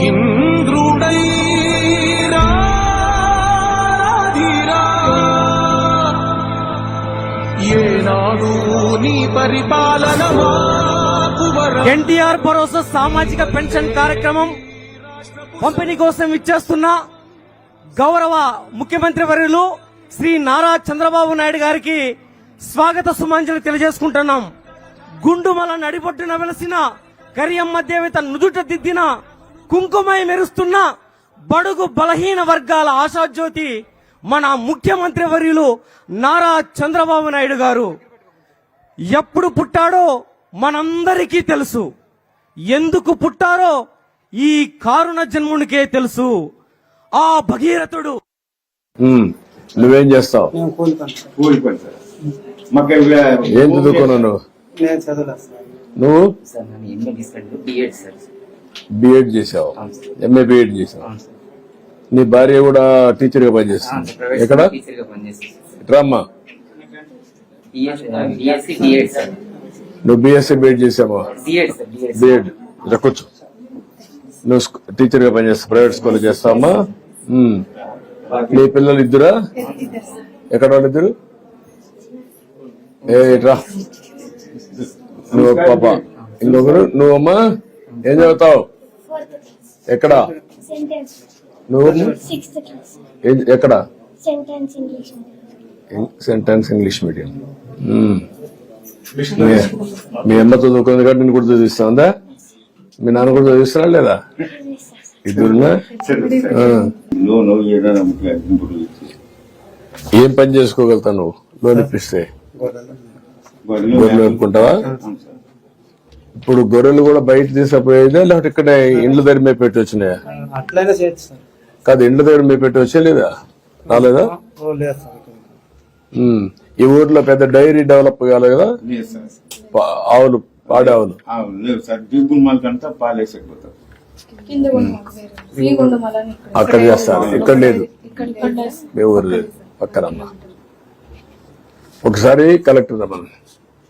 ఇంద్రుడై ఏనాడు నీ పరిపాలన ఎన్టీఆర్ భరోసా సామాజిక పెన్షన్ కార్యక్రమం పంపిణీ కోసం ఇచ్చేస్తున్న గౌరవ ముఖ్యమంత్రి వర్యులు శ్రీ నారా చంద్రబాబు నాయుడు గారికి స్వాగత సుమాంజలి తెలియజేసుకుంటున్నాం. గుండుమల నడిపొట్టున వెలసిన కరియం మధ్యవేత నుదుట దిద్దిన కుంకుమై మెరుస్తున్న బడుగు బలహీన వర్గాల ఆశాజ్యోతి మన ముఖ్యమంత్రి వర్యులు నారా చంద్రబాబు నాయుడు గారు. ఎప్పుడు పుట్టాడో మనందరికీ తెలుసు. ఎందుకు పుట్టారో ఈ కారుణ జన్మునికే తెలుసు. ఆ భగీరథుడు నువ్వేం చేస్తావు? ఏం చదువుకున్నావు నువ్వు? బిఎడ్ చేసావు. ఎంఏ బిఎడ్ చేసావు. నీ భార్య కూడా టీచర్గా పనిచేస్తుంది. ఎక్కడ? సార్. నువ్వు బిఎస్సీ బిఎడ్ చేసావా? బిఎడ్ ఇలా కూర్చో. నువ్వు టీచర్గా పనిచేస్తావు ప్రైవేట్ స్కూల్ చేస్తావమ్మా. నీ పిల్లలు ఇద్దరా? ఎక్కడ వాళ్ళు ఇద్దరు? ఏ రా నువ్వు పాప. ఇంకొకరు? నువ్వమ్మా? ఏం చదువుతావు? ఎక్కడ? సెంటెన్స్ నువ్వు? ఎక్కడ? Sentence English sentence English medium. మీ- అమ్మ చదువుకుంది కాబట్టి నేను కూడా చదివిస్తుందా? మీ నాన్న కూడా చదివిస్తున్నా లేదా? ఇద్దరున్నా ముఖ్య ఇప్పుడు ఏం పని చేసుకోగలుగుతావు నువ్వు? లోన్ ఇప్పిస్తే. గొర్రెలు గొర్రెలు ఇప్పుడు గొర్రెలు కూడా బయట తీసుకుపోయేదా లేకపోతే ఇక్కడ ఇండ్ల దగ్గర మేము పెట్టి వచ్చినాయా? చేయొచ్చు కాదు ఇండ్ల దగ్గర మేము పెట్టి వచ్చే లేదా? రాలేదా. ఈ ఊర్లో పెద్ద డైరీ డెవలప్ కాలేదు కదా? ఆవులు పాడే ఆవులు. అక్కడ చేస్తారు. ఇక్కడ లేదు. మీ ఊరు లేదు. పక్కనమ్మ ఒకసారి కలెక్టర్ రమ్మని.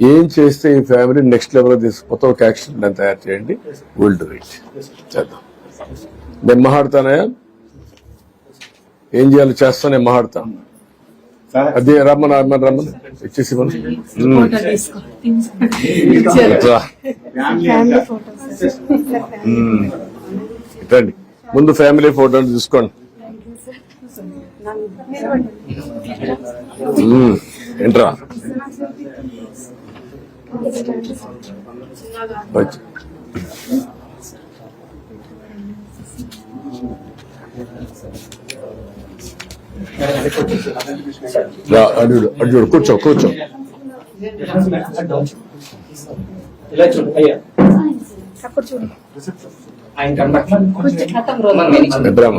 ఏం చేస్తే ఈ ఫ్యామిలీ నెక్స్ట్ లెవెల్ తీసుకుపోతే ఒక యాక్షన్ ప్లాన్ తయారు చేయండి విల్ డూ ఇట్ చేద్దాం నేను మాట్లాడతానయా ఏం చేయాలో చేస్తా నేను మాట్లాడతా సార్ అదే రమ్మని రమ్మని రమ్మని ఇచ్చేసి. రండి ముందు ఫ్యామిలీ ఫోటోలు తీసుకోండి. ఏంట్రా అడుగుడు అడుగుడు కూర్చో కూర్చో. అక్కడ చూడు. ఆయన కనబట్ల బ్రహ్మ